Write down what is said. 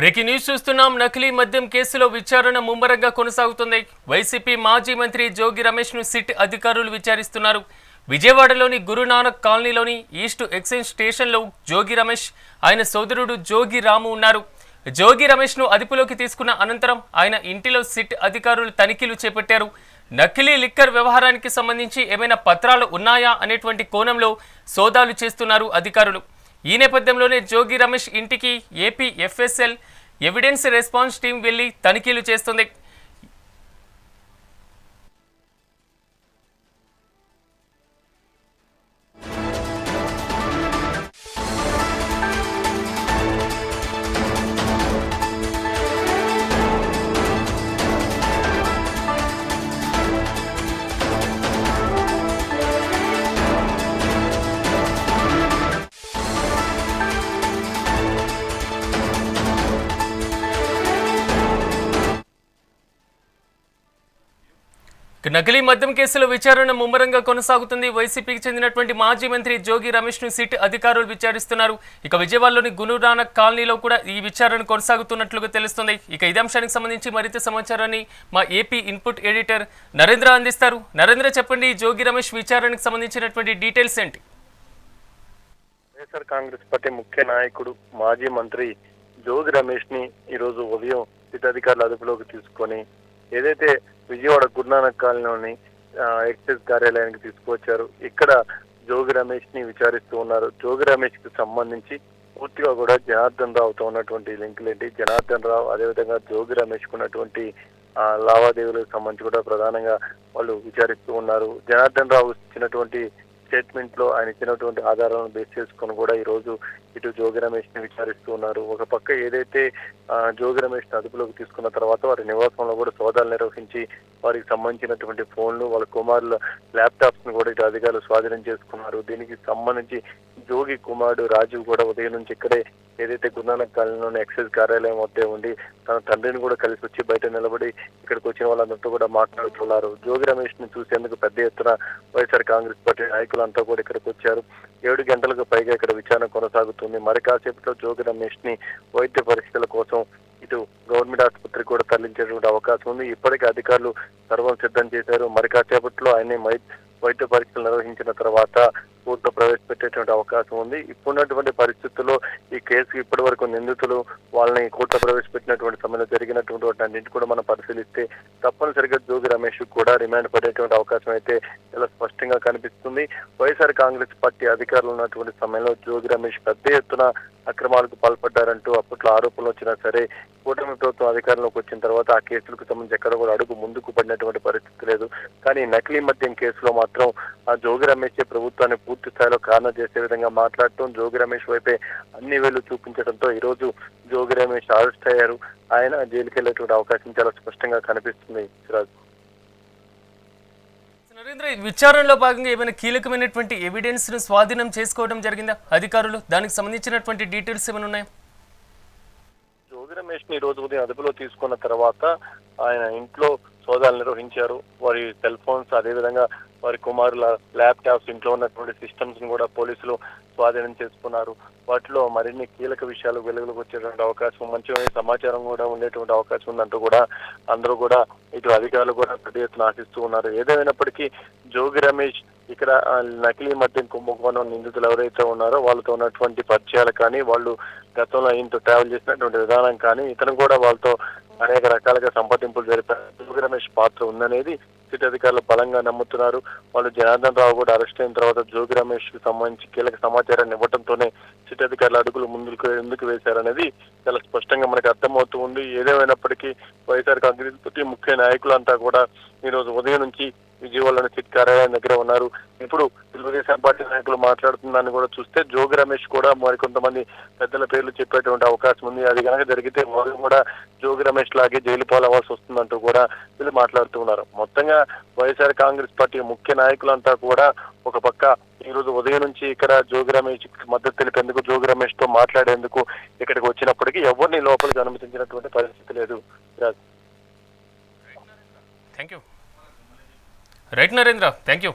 Breaking news చూస్తున్నాం. నకిలీ మద్యం కేసులో విచారణ ముమ్మరంగా కొనసాగుతుంది. వైసీపీ మాజీ మంత్రి జోగి రమేష్ను సిట్ అధికారులు విచారిస్తున్నారు. విజయవాడలోని గురునానక్ కాలనీలోని ఈస్ట్ ఎక్స్చేంజ్ స్టేషన్లో జోగి రమేష్ ఆయన సోదరుడు జోగి రాము ఉన్నారు. జోగి రమేష్ను అదుపులోకి తీసుకున్న అనంతరం ఆయన ఇంటిలో సిట్ అధికారులు తనిఖీలు చేపట్టారు. నకిలీ లిక్కర్ వ్యవహారానికి సంబంధించి ఏమైనా పత్రాలు ఉన్నాయా అనేటువంటి కోణంలో సోదాలు చేస్తున్నారు అధికారులు. ఈ నేపథ్యంలోనే జోగి రమేష్ ఇంటికి AP FSL evidence response team వెళ్ళి తనిఖీలు చేస్తుంది. నకిలీ మద్యం కేసులో విచారణ ముమ్మరంగా కొనసాగుతుంది. వైసీపీకి చెందినటువంటి మాజీ మంత్రి జోగి రమేష్ను సిట్ అధికారులు విచారిస్తున్నారు. ఇక విజయవాడలోని గునురానక్ కాలనీలో కూడా ఈ విచారణ కొనసాగుతున్నట్లుగా తెలుస్తుంది. ఇక ఇదే అంశానికి సంబంధించి మరింత సమాచారాన్ని మా ఏపీ ఇన్పుట్ ఎడిటర్ నరేంద్ర అందిస్తారు. నరేంద్ర చెప్పండి జోగి రమేష్ విచారణకు సంబంధించినటువంటి డీటెయిల్స్ ఏంటి? వైఎస్ఆర్ కాంగ్రెస్ పార్టీ ముఖ్య నాయకుడు మాజీ మంత్రి జోగి రమేష్ని ఈ రోజు ఉదయం అధికారుల అదుపులోకి తీసుకొని ఏదైతే విజయవాడ గురునానక్ కాలనీలోని ఎక్సైజ్ కార్యాలయానికి తీసుకువచ్చారు. ఇక్కడ జోగి రమేష్ని విచారిస్తూ ఉన్నారు. జోగి రమేష్కి సంబంధించి పూర్తిగా కూడా జనార్దన్ రావుతో ఉన్నటువంటి లింకులు ఏంటి జనార్దన్ రావు అదేవిధంగా జోగి రమేష్కు ఉన్నటువంటి ఆ, లావాదేవీలకు సంబంధించి కూడా ప్రధానంగా వాళ్ళు విచారిస్తూ ఉన్నారు. జనార్దన్ రావు ఇచ్చినటువంటి స్టేట్మెంట్లో ఆయన ఇచ్చినటువంటి ఆధారాలను బేస్ చేసుకొని కూడా ఈ రోజు ఇటు జోగి రమేష్ని విచారిస్తూ ఉన్నారు. ఒక పక్క ఏదైతే జోగి రమేష్ని అదుపులోకి తీసుకున్న తర్వాత వారి నివాసంలో కూడా సోదాలు నిర్వహించి వారికి సంబంధించినటువంటి ఫోన్లు వాళ్ళ కుమారుల ల్యాప్టాప్స్ను కూడా ఇటు అధికారులు స్వాధీనం చేసుకున్నారు. దీనికి సంబంధించి జోగి కుమారుడు రాజు కూడా ఉదయం నుంచి ఇక్కడే ఏదైతే గురునానక్ కాలనీలోని ఎక్సైజ్ కార్యాలయం వద్దే ఉండి తన తండ్రిని కూడా కలిసి వచ్చి బయట నిలబడి ఇక్కడికి వచ్చిన వాళ్ళందరితో కూడా మాట్లాడుతున్నారు. జోగి రమేష్ని చూసేందుకు పెద్ద ఎత్తున వైఎస్ఆర్ కాంగ్రెస్ పార్టీ నాయకులంతా కూడా ఇక్కడికి వచ్చారు. ఏడు గంటలకు పైగా ఇక్కడ విచారణ కొనసాగుతుంది. మరి కాసేపట్లో జోగి రమేష్ని వైద్య పరీక్షల కోసం ఇటు గవర్నమెంట్ ఆసుపత్రికి కూడా తరలించేటువంటి అవకాశం ఉంది. ఇప్పటికే అధికారులు సర్వం సిద్ధం చేశారు. మరి కాసేపట్లో ఆయన వైద్య పరీక్షలు నిర్వహించిన తర్వాత కోర్టులో ప్రవేశపెట్టేటువంటి అవకాశం ఉంది. ఇప్పుడున్నటువంటి పరిస్థితుల్లో ఈ కేసు ఇప్పటి వరకు నిందితులు వాళ్ళని కోర్టులో ప్రవేశపెట్టినటువంటి సమయంలో జరిగినటువంటి వాటి అన్నింటి కూడా మనం పరిశీలిస్తే తప్పనిసరిగా జోగి రమేష్ కూడా రిమాండ్ పడేటువంటి అవకాశం అయితే చాలా స్పష్టంగా కనిపిస్తుంది. వైఎస్ఆర్ కాంగ్రెస్ పార్టీ అధికారులు ఉన్నటువంటి సమయంలో జోగి రమేష్ పెద్ద ఎత్తున అక్రమాలకు పాల్పడ్డారంటూ అప్పట్లో ఆరోపణలు వచ్చినా సరే కూటమి ప్రభుత్వం అధికారంలోకి వచ్చిన తర్వాత ఆ కేసులకు సంబంధించి ఎక్కడ కూడా అడుగు ముందుకు పడినటువంటి పరిస్థితి లేదు. కానీ నకిలీ మద్యం కేసులో మాత్రం ఆ జోగి రమేష్ ప్రభుత్వాన్ని పూర్తి స్థాయిలో కారణం చేసే విధంగా మాట్లాడటం జోగి రమేష్ వైపే అన్ని వేలు చూపించడంతో ఈ రోజు జోగి రమేష్ అరెస్ట్ అయ్యారు. ఆయన జైలుకి వెళ్ళేటువంటి అవకాశం చాలా స్పష్టంగా కనిపిస్తుంది సిరాజ్. నరేంద్ర విచారణలో భాగంగా ఏమైనా కీలకమైనటువంటి ఎవిడెన్స్ను స్వాధీనం చేసుకోవడం జరిగిందా? అధికారులు దానికి సంబంధించినటువంటి డీటెయిల్స్ ఏమైనా ఉన్నాయా? జోగి రమేష్ని ఈ రోజు ఉదయం అదుపులో తీసుకున్న తర్వాత ఆయన ఇంట్లో సోదాలు నిర్వహించారు. వారి సెల్ ఫోన్స్ అదేవిధంగా వారి కుమారుల ల్యాప్టాప్స్ ఇంట్లో ఉన్నటువంటి సిస్టమ్స్ని కూడా పోలీసులు స్వాధీనం చేసుకున్నారు. వాటిలో మరిన్ని కీలక విషయాలు వెలుగులోకి వచ్చేటువంటి అవకాశం మంచి సమాచారం కూడా ఉండేటువంటి అవకాశం ఉందంటూ కూడా అందరూ కూడా ఇటు అధికారులు కూడా పెద్ద ఎత్తున ఆశిస్తూ ఉన్నారు. ఏదేమైనప్పటికీ జోగి రమేష్ ఇక్కడ నకిలీ మద్యం కుంభకోణం నిందితులు ఎవరైతే ఉన్నారో వాళ్ళతో ఉన్నటువంటి పరిచయాలు కానీ వాళ్ళు గతంలో ఆయనతో ట్రావెల్ చేసినటువంటి విధానం కానీ ఇతను కూడా వాళ్ళతో అనేక రకాలుగా సంప్రదింపులు జరిపారు. జోగి రమేష్ పాత్ర ఉందనేది సిటీ అధికారులు బలంగా నమ్ముతున్నారు. వాళ్ళు జనార్దన్ రావు కూడా అరెస్ట్ అయిన తర్వాత జోగి రమేష్కు సంబంధించి కీలక సమాచారాన్ని ఇవ్వడంతోనే సిటీ అధికారులు అడుగులు ముందుకు ఎందుకు వేశారనేది చాలా స్పష్టంగా మనకు అర్థమవుతూ ఉంది. ఏదేమైనప్పటికీ వైఎస్ఆర్ కాంగ్రెస్ పార్టీ ముఖ్య నాయకులంతా కూడా ఈ రోజు ఉదయం నుంచి విజయవాడలోని సిట్ కార్యాలయం దగ్గర ఉన్నారు. ఇప్పుడు తెలుగుదేశం పార్టీ నాయకులు మాట్లాడుతుందని కూడా చూస్తే జోగి రమేష్ కూడా మరికొంతమంది పెద్దల పేర్లు చెప్పేటువంటి అవకాశం ఉంది. అది కనుక జరిగితే వారు కూడా జోగి రమేష్ లాగే జైలు పాలవ్వాల్సి వస్తుందంటూ కూడా వీళ్ళు మాట్లాడుతూ ఉన్నారు. మొత్తంగా వైఎస్ఆర్ కాంగ్రెస్ పార్టీ ముఖ్య నాయకులంతా కూడా ఒక పక్క ఈ రోజు ఉదయం నుంచి ఇక్కడ జోగి రమేష్ మద్దతు తెలిపేందుకు జోగి రమేష్తో మాట్లాడేందుకు ఇక్కడికి వచ్చినప్పటికీ ఎవరిని లోపలికి అనుమతించినటువంటి పరిస్థితి లేదు. Thank you right Narendra thank you